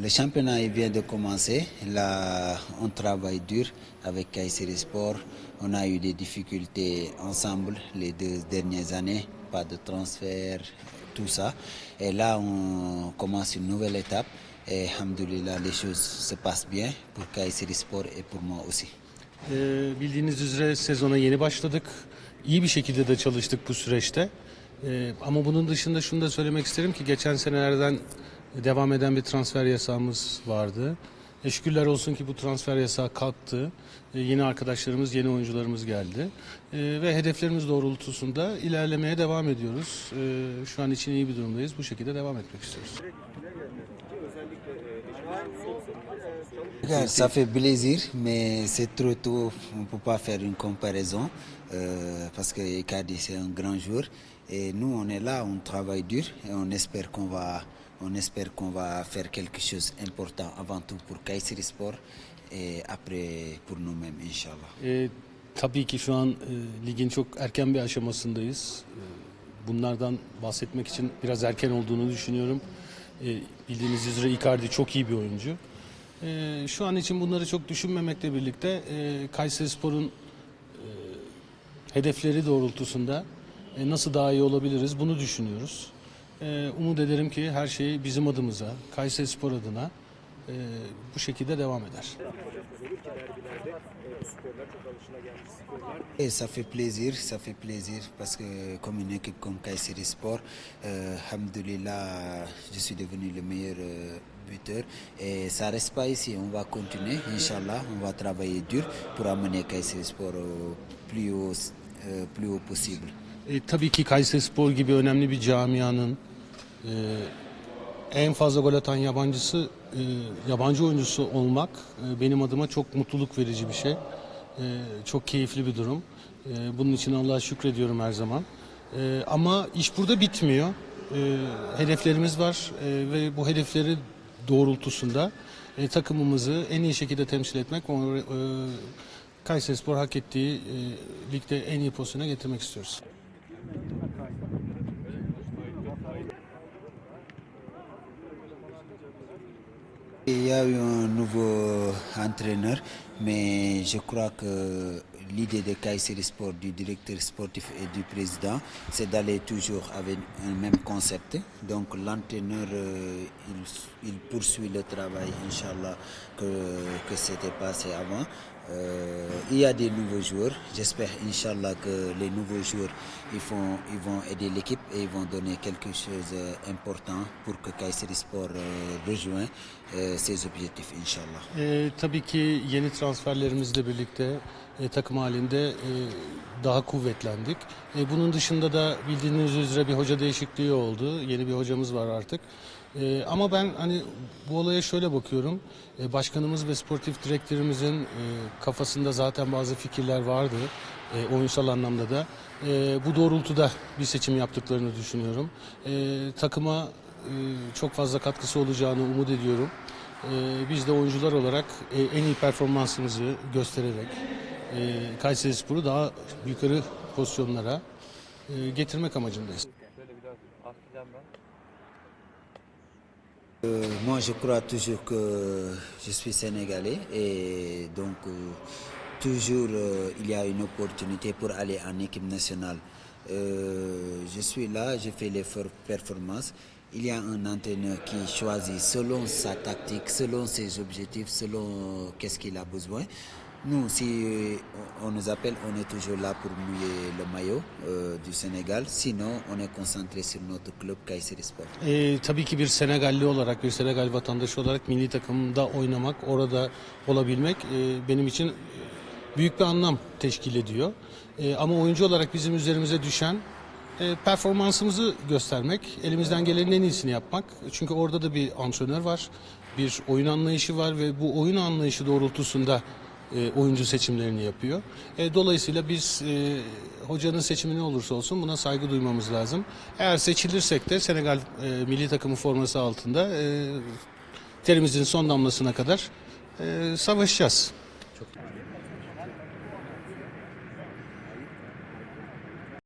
Le championnat il vient de commencer. Là, on travaille dur avec Kayseri Sport. On a eu des difficultés ensemble les deux dernières années, pas de transfert, tout ça. Et là, on commence une nouvelle étape. Et alhamdoulilah, les choses se passent bien pour Kayseri Sport et pour moi aussi. Ee, bildiğiniz üzere sezona yeni başladık. İyi bir şekilde de çalıştık bu süreçte. Ee, ama bunun dışında şunu da söylemek isterim ki geçen senelerden devam eden bir transfer yasağımız vardı. E, şükürler olsun ki bu transfer yasağı kalktı. E, yeni arkadaşlarımız, yeni oyuncularımız geldi. E, ve hedeflerimiz doğrultusunda ilerlemeye devam ediyoruz. E, şu an için iyi bir durumdayız. Bu şekilde devam etmek istiyoruz. Ça fait plaisir, mais c'est trop tôt. On ne peut pas faire une comparaison euh, parce que Icardi, c'est un grand joueur. Et nous, on est là, on travaille dur et on espère qu'on va, on espère qu'on va faire quelque chose d'important avant tout pour Kayseri Sport et après pour nous-mêmes, Inch'Allah. E, tabii ki şu an e, ligin çok erken bir aşamasındayız. E, bunlardan bahsetmek için biraz erken olduğunu düşünüyorum. E, bildiğiniz üzere Icardi çok iyi bir oyuncu. E, şu an için bunları çok düşünmemekle birlikte e, Kayserispor'un e, hedefleri doğrultusunda e, nasıl daha iyi olabiliriz bunu düşünüyoruz. E, umut ederim ki her şey bizim adımıza, Kayserispor adına e, bu şekilde devam eder. Et ça fait plaisir, ça fait plaisir parce que comme une équipe comme Kayseri Sport, euh, alhamdoulilah, je suis devenu le meilleur euh, buteur et ça reste pas ici, on va continuer, Inch'Allah, on va travailler dur pour amener Kayseri Sport au plus haut, euh, plus haut possible. E, tabii ki Kayserispor gibi önemli bir camianın e, en fazla gol atan yabancısı e, yabancı oyuncusu olmak e, benim adıma çok mutluluk verici bir şey. E, çok keyifli bir durum. E, bunun için Allah'a şükrediyorum her zaman. E, ama iş burada bitmiyor. E, hedeflerimiz var e, ve bu hedefleri doğrultusunda e, takımımızı en iyi şekilde temsil etmek, o, e, Kayserispor hak ettiği e, ligde en iyi pozisyona getirmek istiyoruz. A eu un nouveau entraîneur, mais je crois que l'idée de Kayseri Sport, du directeur sportif et du président, c'est d'aller toujours avec un même concept. Donc l'entraîneur, euh, il, poursuit le travail, Inch'Allah, que, que c'était passé avant. Euh, il y a des nouveaux joueurs. J'espère, Inch'Allah, que les nouveaux joueurs vont aider l'équipe et ils vont donner quelque chose d'important pour que Kayseri Sport euh, rejoigne euh, ses objectifs, Inch'Allah. Tabii ki yeni transferlerimizle birlikte e, takım halinde e, daha kuvvetlendik. E, bunun dışında da bildiğiniz üzere bir hoca değişikliği oldu. Yeni bir hocamız var artık. E, ama ben hani bu olaya şöyle bakıyorum. E, başkanımız ve sportif direktörümüzün e, kafasında zaten bazı fikirler vardı. E, oyunsal anlamda da. E, bu doğrultuda bir seçim yaptıklarını düşünüyorum. E, takıma e, çok fazla katkısı olacağını umut ediyorum. E, biz de oyuncular olarak e, en iyi performansımızı göstererek e, Kayserispor'u daha yukarı pozisyonlara e, getirmek amacındayız. Euh, moi, je crois toujours que je suis sénégalais et donc euh, toujours euh, il y a une opportunité pour aller en équipe nationale. Euh, je suis là, je fais les for- performances. Il y a un entraîneur qui choisit selon sa tactique, selon ses objectifs, selon euh, qu'est-ce qu'il a besoin. Nous, si euh, on nous appelle, on est toujours là pour mouiller le maillot euh, du Sénégal. Sinon, on est concentré sur notre club Kayseri Sport. E, tabii ki bir Senegalli olarak, bir Senegal vatandaşı olarak milli takımda oynamak, orada olabilmek e, benim için büyük bir anlam teşkil ediyor. E, ama oyuncu olarak bizim üzerimize düşen e, performansımızı göstermek, elimizden gelenin en iyisini yapmak. Çünkü orada da bir antrenör var, bir oyun anlayışı var ve bu oyun anlayışı doğrultusunda e, oyuncu seçimlerini yapıyor. E, dolayısıyla biz e, hocanın seçimi ne olursa olsun buna saygı duymamız lazım. Eğer seçilirsek de Senegal milli takımı forması altında terimizin son damlasına kadar savaşacağız.